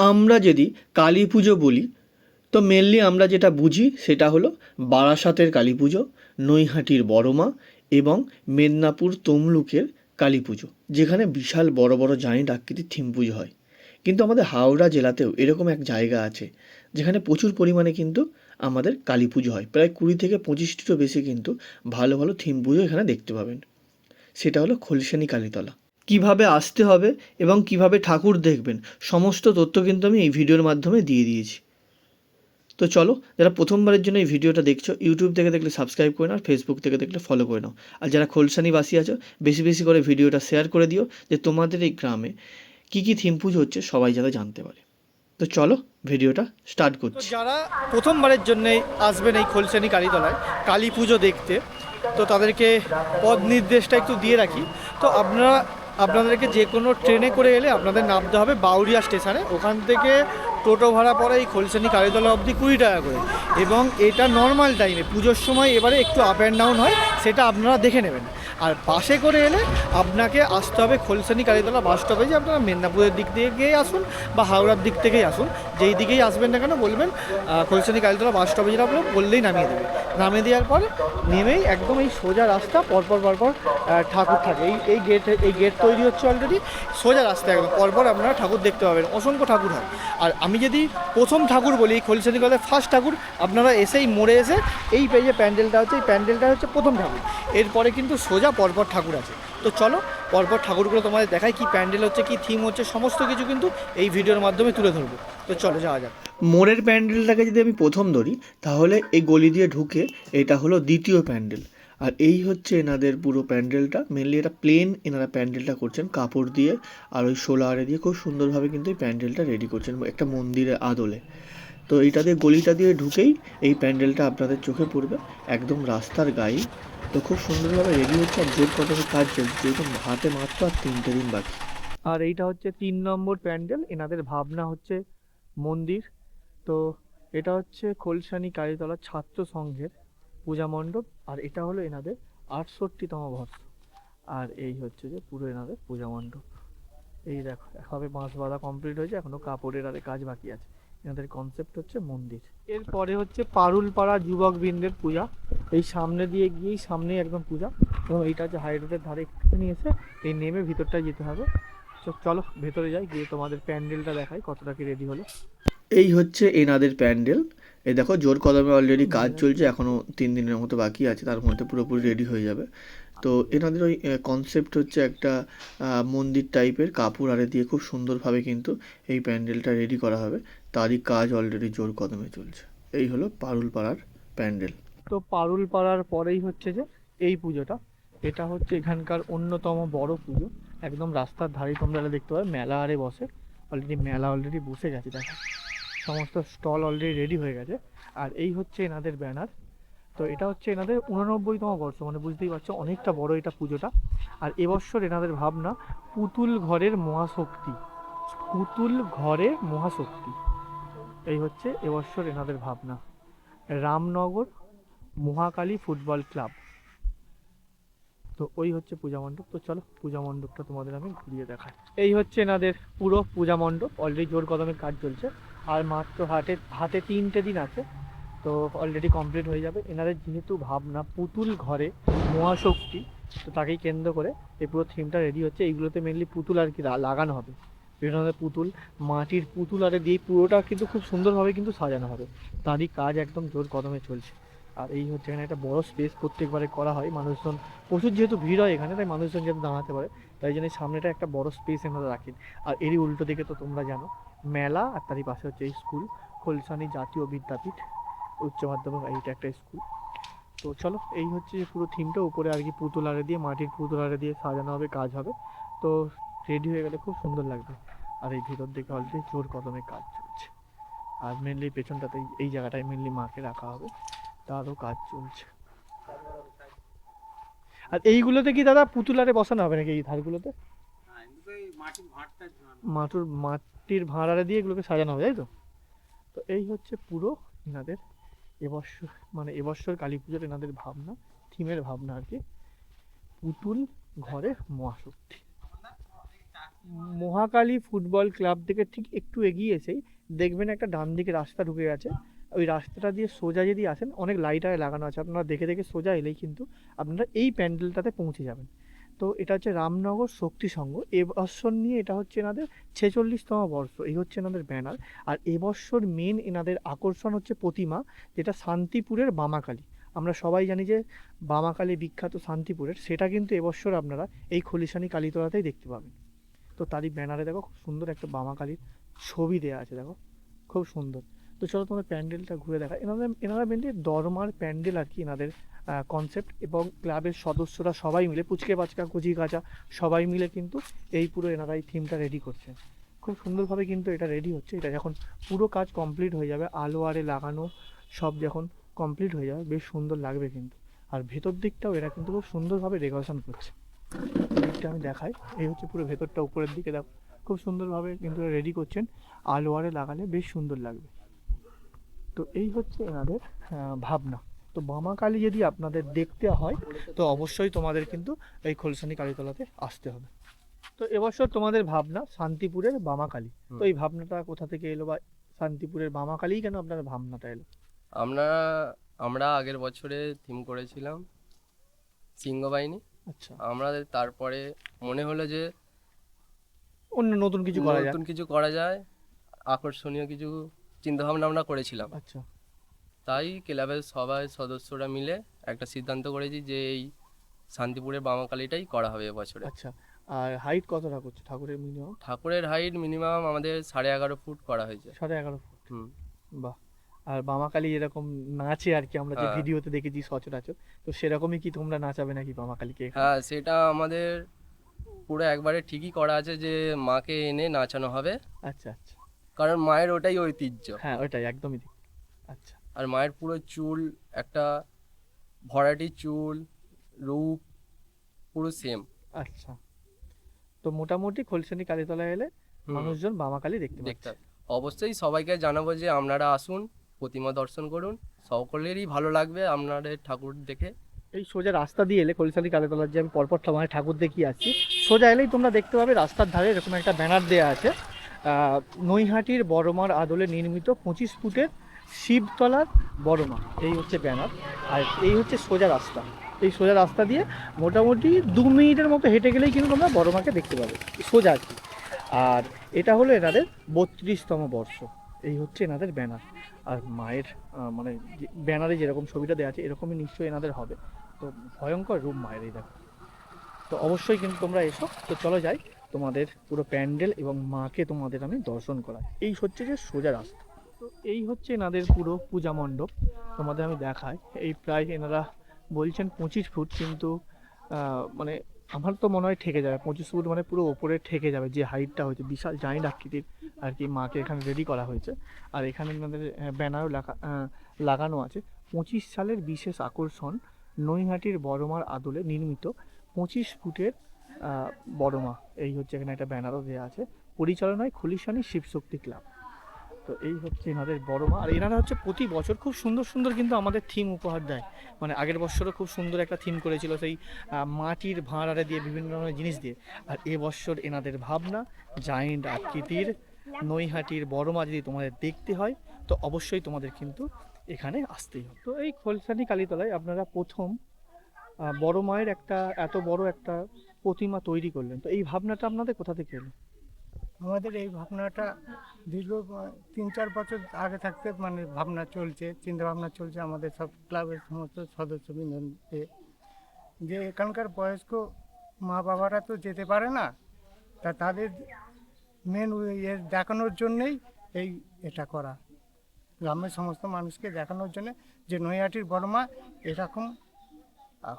আমরা যদি কালী পুজো বলি, তো মেনলি আমরা যেটা বুঝি সেটা হলো বারাসাতের কালী পুজো, নৈহাটির বড়মা এবং মেদিনীপুর তমলুকের কালী পুজো, যেখানে বিশাল বড় বড় জায়েন্ট আকৃতির থিম পুজো হয়। কিন্তু আমাদের হাওড়া জেলাতেও এরকম এক জায়গা আছে, যেখানে প্রচুর পরিমাণে কিন্তু আমাদের কালী পুজো হয়। প্রায় কুড়ি থেকে পঁচিশটিরও বেশি কিন্তু ভালো ভালো থিম পুজো এখানে দেখতে পাবেন। সেটা হলো খলসানি কালীতলা। কীভাবে আসতে হবে এবং কীভাবে ঠাকুর দেখবেন সমস্ত তথ্য কিন্তু আমি এই ভিডিওর মাধ্যমে দিয়ে দিয়েছি। তো চলো যারা প্রথমবারের জন্য এই ভিডিওটা দেখছ ইউটিউব থেকে দেখলে সাবস্ক্রাইব করে নাও আর ফেসবুক থেকে দেখলে ফলো করে নাও। আর যারা খোলসানিবাসী আছো বেশি বেশি করে ভিডিওটা শেয়ার করে দিও যে তোমাদের এই গ্রামে কী কী থিম পুজো হচ্ছে সবাই যাতে জানতে পারে। তো চলো ভিডিওটা স্টার্ট করছি। যারা প্রথমবারের জন্য আসবেন এই খোলসানি কালীতলায় কালী পুজো দেখতে তো তাদেরকে পদ নির্দেশটা একটু দিয়ে রাখি। তো আপনারা আপনাদেরকে যে কোনো ট্রেনে করে এলে আপনাদের নামতে হবে বাউরিয়া স্টেশনে। ওখান থেকে টোটো ভাড়া পড়ে এই খোলসানি কালীতলা অবধি কুড়ি টাকা করে। এবং এটা নর্মাল টাইমে পুজোর সময় এবারে একটু আপ অ্যান্ড ডাউন হয়, সেটা আপনারা দেখে নেবেন। আর বাসে করে এলে আপনাকে আসতে হবে খোলসানি কালীতলা বাস স্টপে যে আপনারা মেদিনীপুরের দিক থেকে আসুন বা হাওড়ার দিক থেকেই আসুন। যেই দিকেই আসবেন না কেন বলবেন খোলসানি কালীতলা বাস স্টপে যেটা আপনার বললেই নামিয়ে দেবে নামিয়ে দেওয়ার পরে নেমেই একদম এই সোজা রাস্তা, পরপর পরপর ঠাকুর থাকে। এই এই গেট এই গেট তৈরি হচ্ছে অলরেডি সোজা রাস্তা একদম। পরপর আপনারা ঠাকুর দেখতে পাবেন। অসংখ্য ঠাকুর হয়। আর আমি যদি প্রথম ঠাকুর বলি খোলসানি কলের ফার্স্ট ঠাকুর, আপনারা এসেই মোড়ে এসে এই পেজে প্যান্ডেলটা হচ্ছে, এই প্যান্ডেলটা হচ্ছে প্রথম ঠাকুর। এরপরে কিন্তু সোজা পরপর ঠাকুর আছে। তো চলো, পরপর ঠাকুরগুলো তোমাদের দেখায় কি প্যান্ডেল হচ্ছে, কি থিম হচ্ছে, সমস্ত কিছু কিন্তু এই ভিডিওর মাধ্যমে তুলে ধরবো। তো চলো, যাওয়া যাক। মোড়ের প্যান্ডেলটাকে যদি আমি প্রথম ধরি, তাহলে এই গলি দিয়ে ঢুকে এটা হলো দ্বিতীয় প্যান্ডেল। আর এই হচ্ছে এনাদের পুরো প্যান্ডেলটা। মেনলি এটা প্লেন এনারা প্যান্ডেলটা করছেন, কাপড় দিয়ে। আর ওই সোলারে দিয়ে খুব সুন্দরভাবে কিন্তু এই প্যান্ডেলটা রেডি করছেন একটা মন্দিরের আদলে। তো এইটা দিয়ে, গলিটা দিয়ে ঢুকেই এই প্যান্ডেলটা আপনাদের চোখে পড়বে, একদম রাস্তার গায়ে। তো খুব সুন্দরভাবে রেডি হচ্ছে আর জোর কদমে কাজ চলছে যেরকম হাতে মাত্র আর তিনটে দিন বাকি। আর এইটা হচ্ছে তিন নম্বর প্যান্ডেল। এনাদের ভাবনা হচ্ছে মন্দির। তো এটা হচ্ছে খোলসানি কালীতলা ছাত্র সংঘের পূজা মণ্ডপ, আর এটা হলো এনাদের আটষট্টিতম বর্ষ। আর এই হচ্ছে যে পুরো এনাদের পূজা মণ্ডপ। এই দেখো সবে বাঁশ বাঁধা কমপ্লিট হয়েছে, এখনও কাপড়ের আরে কাজ বাকি আছে। এনাদের কনসেপ্ট হচ্ছে মন্দির। এরপরে হচ্ছে পারুলপাড়া যুবক বৃন্দের পূজা। এই সামনে দিয়ে গিয়েই সামনেই একদম পূজা। এবং এইটা হচ্ছে হাই রোডের ধারে একটুখানি এসে এই নেমে ভিতরটায় যেতে হবে। চলো ভেতরে যাই, গিয়ে তোমাদের প্যান্ডেলটা দেখাই কতটা কি রেডি হলো। এই হচ্ছে এনাদের প্যান্ডেল। এই দেখো জোর কদমে অলরেডি কাজ চলছে এখনও তিন দিনের মতো বাকি আছে তার মধ্যে পুরোপুরি রেডি হয়ে যাবে। তো এনাদের ওই কনসেপ্ট হচ্ছে একটা মন্দির টাইপের কাপড় আরে দিয়ে খুব সুন্দরভাবে কিন্তু এই প্যান্ডেলটা রেডি করা হবে। তারই কাজ অলরেডি জোর কদমে চলছে। এই হলো পারুল পাড়ার প্যান্ডেল। তো পারুল পাড়ার পরেই হচ্ছে যে এই পুজোটা। এটা হচ্ছে এখানকার অন্যতম বড় পুজো। একদম রাস্তার ধারেই তোমরা দেখতে পাবে মেলা আরে বসে। অলরেডি মেলা অলরেডি বসে গেছে দেখো। সমস্ত স্টল অলরেডি রেডি হয়ে গেছে। আর এই হচ্ছে এনাদের ব্যানার তো এটা হচ্ছে এনাদের উননব্বইতম বর্ষ মানে বুঝতেই পারছ অনেকটা বড় এটা পুজোটা। আর এবছর এনাদের ভাবনা, পুতুল ঘরের মহাশক্তি। পুতুল ঘরে মহাশক্তি। এই হচ্ছে এবছর এনাদের ভাবনা। Ramnagar Mahakali football club. তো ওই হচ্ছে পূজা মণ্ডপ। তো চলো পূজা মণ্ডপটা তোমাদের আমি ঘুরিয়ে দেখাই। এই হচ্ছে এনাদের পুরো পূজা মণ্ডপ। অলরেডি জোর কদমে কাজ চলছে। আর মাত্র হাতে হাতে তিনটে দিন আছে, তো অলরেডি কমপ্লিট হয়ে যাবে। এনাদের যেহেতু ভাবনা, পুতুল ঘরে মহাশক্তি, তো তাকেই কেন্দ্র করে এই পুরো থিমটা রেডি হচ্ছে। এইগুলোতে মেনলি পুতুল আর কি লাগানো হবে। বিভিন্ন ধরনের পুতুল, মাটির পুতুল, আরে দিয়ে পুরোটা কিন্তু খুব সুন্দরভাবে কিন্তু সাজানো হবে। তারই কাজ একদম জোর কদমে চলছে। আর এই হচ্ছে এখানে একটা বড় স্পেস প্রত্যেকবারে করা হয়। মানুষজন, প্রচুর যেহেতু ভিড় হয় এখানে, তাই মানুষজন যেহেতু দাঁড়াতে পারে, তাই জন্য সামনেটা একটা বড় স্পেস এনারা রাখেন আর এরই উল্টো দিকে তো তোমরা জানো, মেলা আর তারই পাশে হচ্ছে এই স্কুল খোলসানি জাতীয় বিদ্যাপীঠ, উচ্চ মাধ্যমিক, এইটা একটা স্কুল তো চলো, এই হচ্ছে যে পুরো থিমটা উপরে আর কি পুতুল আরে দিয়ে, মাটির পুতুল আরে দিয়ে সাজানো হবে, কাজ হবে। তো রেডি হয়ে গেলে খুব সুন্দর লাগবে। আর এই ভিতর দিকে অলরেডি জোর কদমে কাজ চলছে। আর মেনলি পেছনটাতে এই জায়গাটায় মেনলি মাকে রাখা হবে। তারও কাজ চলছে। আর এইগুলোতে কি দাদা পুতুলারে বসানো হবে নাকি এই ধারগুলোতে? মাটির মাটির ভাঁড়ারে দিয়ে এগুলোকে সাজানো হবে, তাই তো? তো এই হচ্ছে পুরো এনাদের এবছর মানে এবছর কালী পুজোর এনাদের ভাবনা, থিমের ভাবনা আর কি। পুতুল ঘরে মহাশক্তি। মহাকালী ফুটবল ক্লাব থেকে ঠিক একটু এগিয়ে এসেই দেখবেন একটা ডান দিকে রাস্তা ঢুকে গেছে। ওই রাস্তাটা দিয়ে সোজা যদি আসেন, অনেক লাইট আয় লাগানো আছে। আপনারা দেখে দেখে সোজা এলেই কিন্তু আপনারা এই প্যান্ডেলটাতে পৌঁছে যাবেন। তো এটা হচ্ছে রামনগর শক্তি সংঘ। এবছর নিয়ে এটা হচ্ছে এনাদের ছেচল্লিশতম বর্ষ। এই হচ্ছে এনাদের ব্যানার আর এবছর মেন এনাদের আকর্ষণ হচ্ছে প্রতিমা, যেটা শান্তিপুরের বামাকালী আমরা সবাই জানি যে বামাকালী বিখ্যাত শান্তিপুরের। সেটা কিন্তু এবছর আপনারা এই খলিশানি কালীতলাতেই দেখতে পাবেন। তো তারই ব্যানারে দেখো, খুব সুন্দর একটা বামাকালীর ছবি দেওয়া আছে, দেখো। খুব সুন্দর। তো চলো তোমাদের প্যান্ডেলটা ঘুরে দেখা। এনাদের, এনারা মেনলি দরমার প্যান্ডেল আর কি এনাদের কনসেপ্ট এবং ক্লাবের সদস্যরা সবাই মিলে, পুচকে পাচকা, কুচি কাচা, সবাই মিলে কিন্তু এই পুরো এনারা এই থিমটা রেডি করছেন খুব সুন্দরভাবে কিন্তু এটা রেডি হচ্ছে। এটা যখন পুরো কাজ কমপ্লিট হয়ে যাবে, আলো আরে লাগানো সব যখন কমপ্লিট হয়ে যাবে, বেশ সুন্দর লাগবে কিন্তু। আর ভেতর দিকটাও এরা কিন্তু খুব সুন্দরভাবে ডেকোরেশন করছে। দিকটা আমি দেখাই। এই হচ্ছে পুরো ভেতরটা উপরের দিকে দেখো। খুব সুন্দরভাবে কিন্তু রেডি করছেন। আলো আরে লাগালে বেশ সুন্দর লাগবে। তো এই হচ্ছে এনাদের ভাবনা। তো বামাকালী যদি আপনাদের দেখতে হয় তো অবশ্যই তোমাদের কিন্তু এই খোলসানি কালীতলাতে আসতে হবে। তো এবছর তোমাদের ভাবনা শান্তিপুরের বামাকালী তো এই ভাবনাটা কোথা থেকে এলো বা শান্তিপুরের বামাকালী কেন আপনার ভাবনাটা এলো? আমরা আমরা আগের বছরে থিম করেছিলাম সিংহ বাহিনী আচ্ছা। আমরা তারপরে মনে হলো যে অন্য নতুন কিছু করা যায়। নতুন কিছু করা যায় আকর্ষণীয় কিছু চিন্তা ভাবনা আমরা করেছিলাম। আচ্ছা। তাই ক্লাবের সবাই সদস্যরা মিলে একটা সিদ্ধান্ত করেছি যে এই শান্তিপুরের বামাকালীটাই করা হবে এবছরে। আচ্ছা আর হাইট কতটা করছে? ঠাকুরের মিনিমাম ঠাকুরের হাইট মিনিমাম আমাদের সাড়ে এগারো ফুট করা হয়েছে। সাড়ে এগারো ফুট? হুম। বাহ। আর বামাকালী এরকম নাচে আর কি আমরা যে হ্যাঁ। ভিডিওতে দেখেছি সচরাচর তো সেরকমই কি তোমরা নাচাবে নাকি বামাকালীকে? হ্যাঁ সেটা আমাদের পুরো একবারে ঠিকই করা আছে যে মাকে এনে নাচানো হবে। আচ্ছা আচ্ছা। কারণ মায়ের ওটাই ঐতিহ্য। হ্যাঁ ওটাই একদমই ঠিক। আচ্ছা। আর মায়ের পুরো চুল একটা ভরাটি চুল রূপ পুরো সেম আচ্ছা। তো মোটামুটি খোলসানি কালীতলায় এলে মানুষজন বামাকালী দেখতে দেখতে হবে। অবশ্যই সবাইকে জানাব যে আপনারা আসুন প্রতিমা দর্শন করুন। সকলেরই ভালো লাগবে আপনাদের ঠাকুর দেখে। এই সোজা রাস্তা দিয়ে এলে কলিসালি কালীতলার যে আমি পরপর মানে ঠাকুর দেখিয়ে আসছি সোজা এলেই তোমরা দেখতে পাবে রাস্তার ধারে এরকম একটা ব্যানার দেওয়া আছে। নৈহাটির বড়মার আদলে নির্মিত পঁচিশ ফুটের শিবতলার বড়মা। এই হচ্ছে ব্যানার। আর এই হচ্ছে সোজা রাস্তা। এই সোজা রাস্তা দিয়ে মোটামুটি দু মিনিটের মতো হেঁটে গেলেই কিন্তু তোমরা বড়মাকে দেখতে পাবে। সোজা আর কি। আর এটা হলো এনাদের বত্রিশতম বর্ষ। এই হচ্ছে এনাদের ব্যানার। আর মায়ের মানে ব্যানারে যেরকম ছবিটা দেওয়া আছে, এরকমই নিশ্চয়ই এনাদের হবে। তো ভয়ঙ্কর রূপ মায়ের এই দেখো। তো অবশ্যই কিন্তু তোমরা এসো। তো চলো যাই। তোমাদের পুরো প্যান্ডেল এবং মাকে তোমাদের আমি দর্শন করাই। এই হচ্ছে যে সোজা রাস্তা। তো এই হচ্ছে এনাদের পুরো পূজা মণ্ডপ। তোমাদের আমি দেখাই। এই প্রায় এনারা বলছেন পঁচিশ ফুট, কিন্তু মানে আমার তো মনে হয় ঠেকে যাবে। পঁচিশ ফুট মানে পুরো ওপরে ঠেকে যাবে, যে হাইটটা হয়েছে। বিশাল জাইন্ট আকৃতির আর কি মাকে এখানে রেডি করা হয়েছে। আর এখানে এনাদের ব্যানারও লেখা লাগানো আছে। পঁচিশ সালের বিশেষ আকর্ষণ নৈহাটির বড়মার আদলে নির্মিত পঁচিশ ফুটের বড়মা, এই হচ্ছে এখানে একটা ব্যানারও দেওয়া আছে। পরিচালনায় খুলিশানি শিবশক্তি ক্লাব। তো এই হচ্ছে এনাদের বড়মা। আর এনারা হচ্ছে প্রতি বছর খুব সুন্দর সুন্দর কিন্তু আমাদের থিম উপহার দেয়। মানে আগের বছরও খুব সুন্দর একটা থিম করেছিল সেই মাটির ভাঁড়ারে দিয়ে বিভিন্ন ধরনের জিনিস দিয়ে। আর এবছর এনাদের ভাবনা জায়েন্ট আকৃতির নৈহাটির বড়মা যদি তোমাদের দেখতে হয়, তো অবশ্যই তোমাদের কিন্তু এখানে আসতেই হবে। তো এই খোলসানি কালীতলায় আপনারা প্রথম বড় মায়ের একটা, এত বড় একটা প্রতিমা তৈরি করলেন। তো এই ভাবনাটা আপনাদের কোথা থেকে এলো? আমাদের এই ভাবনাটা দীর্ঘ তিন, চার বছর আগে থাকতে মানে ভাবনা চলছে, চিন্তা ভাবনা চলছে আমাদের সব ক্লাবের সমস্ত সদস্যবৃন্দে যে এখানকার বয়স্ক মা বাবারা তো যেতে পারে না, তা তাদের মেন ইয়ে দেখানোর জন্যেই এই এটা করা। গ্রামের সমস্ত মানুষকে দেখানোর জন্য যে নৈহাটির বড় মা এরকম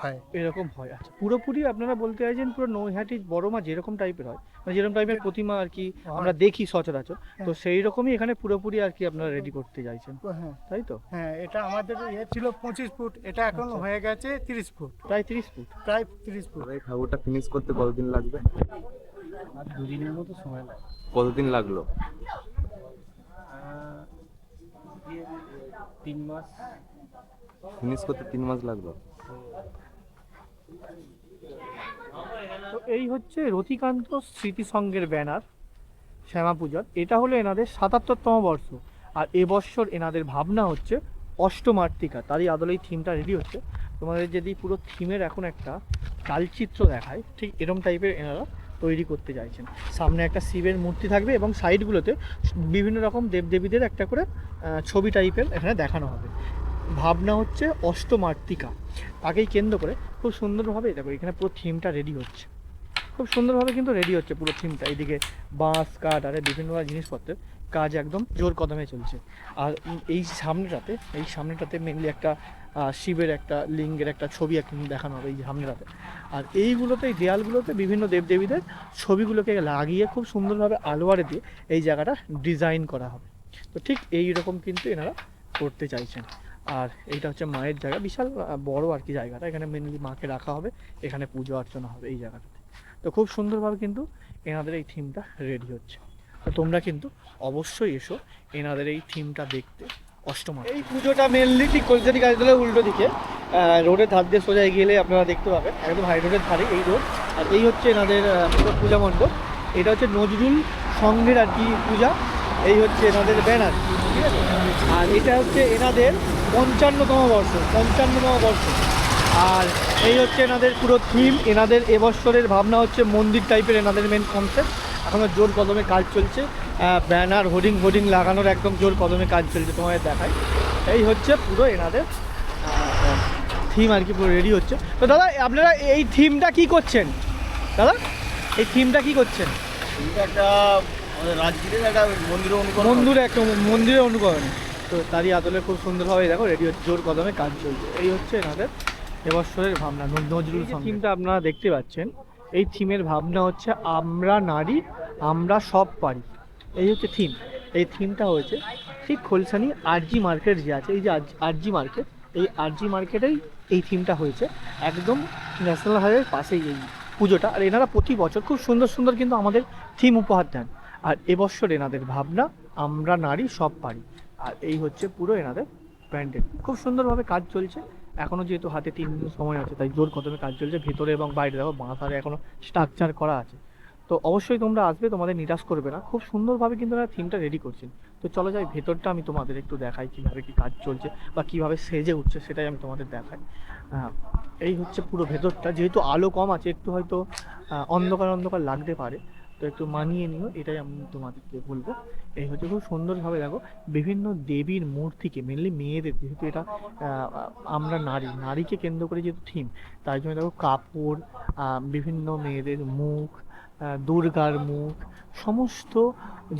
হয়। এরকম হয়। আচ্ছা পুরোপুরি আপনারা বলতে চাইছেন পুরো নৈহাটি বড় মা যেরকম টাইপের হয়। মানে যেরকম টাইপের প্রতিমা আর কি আমরা দেখি সচরাচর। তো সেই রকমই এখানে পুরোপুরি আর কি আপনারা রেডি করতে চাইছেন। হ্যাঁ। তাই তো? হ্যাঁ এটা আমাদের ইয়ে ছিল পঁচিশ ফুট। এটা এখন আচ্ছা। হয়ে গেছে তিরিশ ফুট। প্রায় তিরিশ ফুট। প্রায় তিরিশ ফুট। এই ঠাকুরটা ফিনিশ করতে কতদিন লাগবে? আর দুদিনের মতো সময় লাগে কতদিন লাগল? তিন মাস। ফিনিশ করতে তিন মাস লাগল? তো এই হচ্ছে রতিকান্ত স্মৃতিসংঘের ব্যানার, শ্যামা পূজার। এটা হলো এনাদের সাতাত্তরতম বর্ষ। আর এবছর এনাদের ভাবনা হচ্ছে অষ্টমার্তিকা। তারই আদলে এই থিমটা রেডি হচ্ছে। তোমাদের যদি পুরো থিমের এখন একটা কালচিত্র দেখায়, ঠিক এরম টাইপের এনারা তৈরি করতে চাইছেন। সামনে একটা শিবের মূর্তি থাকবে এবং সাইডগুলোতে বিভিন্ন রকম দেবদেবীদের একটা করে ছবি টাইপের এখানে দেখানো হবে। ভাবনা হচ্ছে অষ্টমার্তিকা। তাকেই কেন্দ্র করে খুব সুন্দরভাবে, দেখো এখানে পুরো থিমটা রেডি হচ্ছে। খুব সুন্দরভাবে কিন্তু রেডি হচ্ছে পুরো থিমটা এইদিকে বাঁশ, কাঠ, আর বিভিন্ন জিনিসপত্রের কাজ একদম জোর কদমে চলছে। আর এই সামনেটাতে এই সামনেটাতে মেনলি একটা শিবের একটা লিঙ্গের একটা ছবি একটা দেখানো হবে এই সামনেটাতে। আর এইগুলোতে, এই দেয়ালগুলোতে বিভিন্ন দেবদেবীদের ছবিগুলোকে লাগিয়ে খুব সুন্দরভাবে আলোয়ারে দিয়ে এই জায়গাটা ডিজাইন করা হবে। তো ঠিক এই রকম কিন্তু এনারা করতে চাইছেন। আর এইটা হচ্ছে মায়ের জায়গা। বিশাল বড় আর কি জায়গাটা। এখানে মেনলি মাকে রাখা হবে। এখানে পুজো অর্চনা হবে এই জায়গাটাতে। তো খুব সুন্দরভাবে কিন্তু এনাদের এই থিমটা রেডি হচ্ছে। তো তোমরা কিন্তু অবশ্যই এসো এনাদের এই থিমটা দেখতে অষ্টমা এই পুজোটা মেনলি ঠিক কলকাতি গাছতলার উল্টো দিকে। রোডের ধার দিয়ে সোজা গেলে আপনারা দেখতে পাবেন। একদম হাই রোডের ধারে এই রোড আর এই হচ্ছে এনাদের পূজা মণ্ডপ। এটা হচ্ছে নজরুল সংঘের আর কি পূজা। এই হচ্ছে এনাদের ব্যানার আর এটা হচ্ছে এনাদের পঞ্চান্নতম বর্ষ পঞ্চান্নতম বর্ষ। আর এই হচ্ছে এনাদের পুরো থিম এনাদের এবছরের ভাবনা হচ্ছে মন্দির টাইপের এনাদের মেন কনসেপ্ট এখনও জোর কদমে কাজ চলছে। ব্যানার হোর্ডিং হোর্ডিং লাগানোর একদম জোর কদমে কাজ চলছে তোমাদের দেখায় এই হচ্ছে পুরো এনাদের থিম আর কি, পুরো রেডি হচ্ছে। তো দাদা, আপনারা এই থিমটা কি করছেন? দাদা, এই থিমটা কি করছেন? একটা রাজগীরের একটা মন্দির অনুকরণ মন্দিরে একটা মন্দিরের অনুকরণ। তো তারই আদলে খুব সুন্দরভাবে দেখো রেডিও জোর কদমে কাজ চলছে। এই হচ্ছে এনাদের এবছরের ভাবনা নজরুল থিমটা আপনারা দেখতে পাচ্ছেন এই থিমের ভাবনা হচ্ছে আমরা নারী আমরা সব পারি। এই হচ্ছে থিম এই থিমটা হয়েছে ঠিক খোলসানি আরজি মার্কেট যে আছে এই যে আরজি মার্কেট এই আরজি মার্কেটেই এই থিমটা হয়েছে। একদম ন্যাশনাল হাইওয়ের পাশেই এই পুজোটা। আর এনারা প্রতি বছর খুব সুন্দর সুন্দর কিন্তু আমাদের থিম উপহার দেন। আর এবছর এনাদের ভাবনা আমরা নারী সব পারি। আর এই হচ্ছে পুরো এনাদের প্যান্ডেল খুব সুন্দরভাবে কাজ চলছে। এখনও যেহেতু হাতে তিন দিন সময় আছে তাই জোর কদমে কাজ চলছে। ভেতরে এবং বাইরে দেখো বাঁশ আর এখনও স্ট্রাকচার করা আছে। তো অবশ্যই তোমরা আসবে তোমাদের নিরাশ করবে না। খুব সুন্দরভাবে কিন্তু এরা থিমটা রেডি করছেন। তো চলো যাই ভেতরটা আমি তোমাদের একটু দেখাই কীভাবে কী কাজ চলছে বা কীভাবে সেজে উঠছে সেটাই আমি তোমাদের দেখাই। হ্যাঁ, এই হচ্ছে পুরো ভেতরটা। যেহেতু আলো কম আছে একটু হয়তো অন্ধকার অন্ধকার লাগতে পারে। তো একটু মানিয়ে নিও, এটাই আমি তোমাদেরকে বলব। এই হচ্ছে খুব সুন্দরভাবে দেখো, বিভিন্ন দেবীর মূর্তিকে মেনলি মেয়েদের, যেহেতু এটা আমরা নারী, নারীকে কেন্দ্র করে যেহেতু থিম তাই জন্য দেখো কাপড় বিভিন্ন মেয়েদের মুখ দুর্গার মুখ, সমস্ত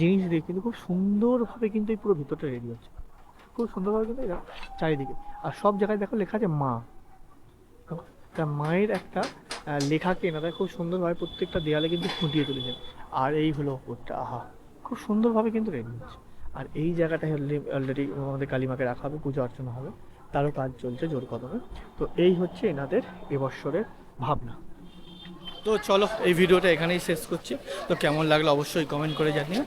জিনিস দিয়ে কিন্তু খুব সুন্দরভাবে কিন্তু এই পুরো ভিতরটা রেডি হচ্ছে। খুব সুন্দরভাবে কিন্তু এটা চারিদিকে। আর সব জায়গায় দেখো লেখা আছে মা। তা মায়ের একটা লেখাকে এনারা খুব সুন্দরভাবে প্রত্যেকটা দেয়ালে কিন্তু ফুটিয়ে তুলেছেন। আর এই হলো ওপরটা আহা, খুব সুন্দরভাবে কিন্তু রেডি আর এই জায়গাটা অলরেডি আমাদের কালীমাকে রাখা হবে, পুজো অর্চনা হবে, তারও কাজ চলছে জোর কদমে। তো এই হচ্ছে এনাদের এবছরের ভাবনা। তো চলো, এই ভিডিওটা এখানেই শেষ করছি। তো কেমন লাগল অবশ্যই কমেন্ট করে জানিও।